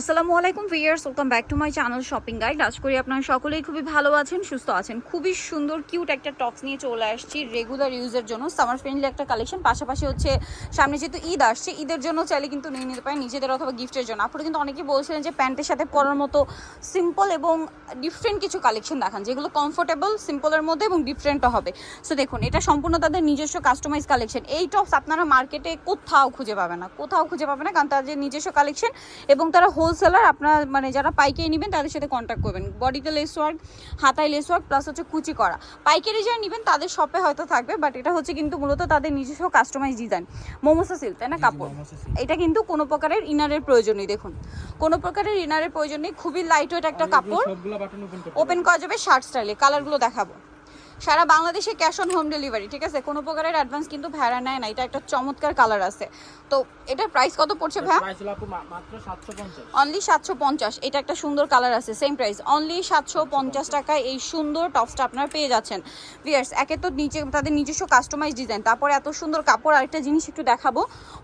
আসসালামু আলাইকুম viewers welcome back to my channel shopping guide. আজ করি আপনারা সকলেই খুবই ভালো আছেন, সুস্থ আছেন। খুবই সুন্দর, কিউট একটা টপস নিয়ে চলে আসছি রেগুলার ইউজের জন্য। সামার ফ্রেন্ডলি একটা কালেকশন পাশাপাশি হচ্ছে সামনে যেহেতু ঈদ আসছে, ঈদের জন্য চাইলে কিন্তু নিয়ে নিতে পারেন নিজেদের অথবা গিফটের জন্য। আপনারা কিন্তু অনেকেই বলছিলেন যে প্যান্টের সাথে পরার মতো সিম্পল এবং ডিফারেন্ট কিছু কালেকশন দেখান, যেগুলো কমফোর্টেবল সিম্পলের মধ্যে এবং ডিফারেন্টও হবে। সো দেখুন, এটা সম্পূর্ণ তাদের নিজস্ব কাস্টমাইজ কালেকশন এই টপস আপনারা মার্কেটে কোথাও খুঁজে পাবে না, কোথাও খুঁজে পাবে না, কারণ তাদের নিজস্ব কালেকশন এবং তারা হোলসেলার আপনার মানে যারা পাইকারি নেবেন তাদের সাথে কন্ট্যাক্ট করবেন। বডিতে লেস ওয়ার্ক হাতায় লেস ওয়ার্ক প্লাস হচ্ছে কুচি করা। পাইকারি যারা নেবেন তাদের শপে হয়তো থাকবে বাট এটা হচ্ছে কিন্তু মূলত তাদের নিজস্ব কাস্টমাইজ ডিজাইন মোমোসা সিল্ক তাই না কাপড়? এটা কিন্তু কোনো প্রকারের ইনারের প্রয়োজন নেই দেখুন। কোনো প্রকারের ইনারের প্রয়োজন নেই খুবই লাইট ওয়েট একটা কাপড়। ওপেন করা যাবে শার্ট স্টাইলে কালারগুলো দেখাবো। সারা বাংলাদেশে ক্যাশ অন হোম ডেলিভারি ঠিক আছে? কোনো প্রকারের অ্যাডভান্স কিন্তু ভেড়া নেয় না এটা একটা চমৎকার কালার আছে। তো এটার প্রাইস কত পড়ছে 750 অনলি সাতশো পঞ্চাশ। এটা একটা সুন্দর কালার আছে সেম প্রাইস অনলি সাতশো পঞ্চাশ টাকায় এই সুন্দর টপসটা আপনারা পেয়ে যাচ্ছেন। ভিয়ার্স একে তো নিচে তাদের নিজস্ব কাস্টমাইজ ডিজাইন তারপরে এত সুন্দর কাপড় আরেকটা জিনিস একটু দেখাবো।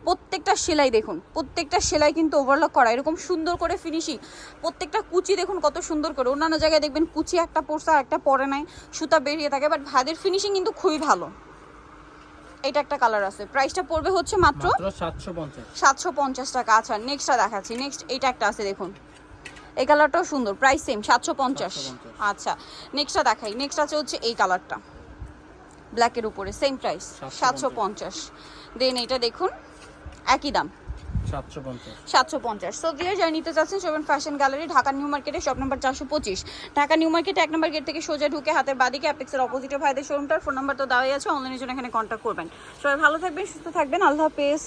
প্রত্যেকটা সেলাই দেখুন প্রত্যেকটা সেলাই কিন্তু ওভারলক করা এরকম সুন্দর করে ফিনিশিং প্রত্যেকটা কুচি দেখুন কত সুন্দর করে অন্যান্য জায়গায় দেখবেন কুচি একটা পড়ছে আর একটা পরে নাই সুতা বেরিয়ে থাকে। বাট ভাদের ফিনিশিং কিন্তু খুবই ভালো। এটা একটা কালার আছে। প্রাইসটা পড়বে হচ্ছে মাত্র মাত্র 750 সাতশো পঞ্চাশ টাকা। আচ্ছা নেক্সটটা দেখাচ্ছি। নেক্সট এইটা একটা আছে দেখুন। এই কালারটাও সুন্দর প্রাইস সেম সাতশো পঞ্চাশ। 750 আচ্ছা নেক্সটটা দেখাই। নেক্সট আছে হচ্ছে এই কালারটা ব্ল্যাকের উপরে সেম প্রাইস 750 সাতশো পঞ্চাশ। দেন এটা দেখুন একই দাম। 750 সাতশো পঞ্চাশ। সো দিয়ে যা নিতে চাচ্ছেন seven fashion gallery Dhaka new market shop number চারশো পঁচিশ। ঢাকা নিউ মার্কেটে এক নম্বর গেট থেকে সোজা ঢুকে হাতের বাদিকে অ্যাপেক্সের অপোজিটে ভাইদের শোরুমটার ফোন নাম্বার তো দেওয়াই আছে অনলাইনের জন্য এখানে কন্ট্যাক্ট করবেন। সবাই ভালো থাকবেন, সুস্থ থাকবেন, আল্লাহ হাফেজ।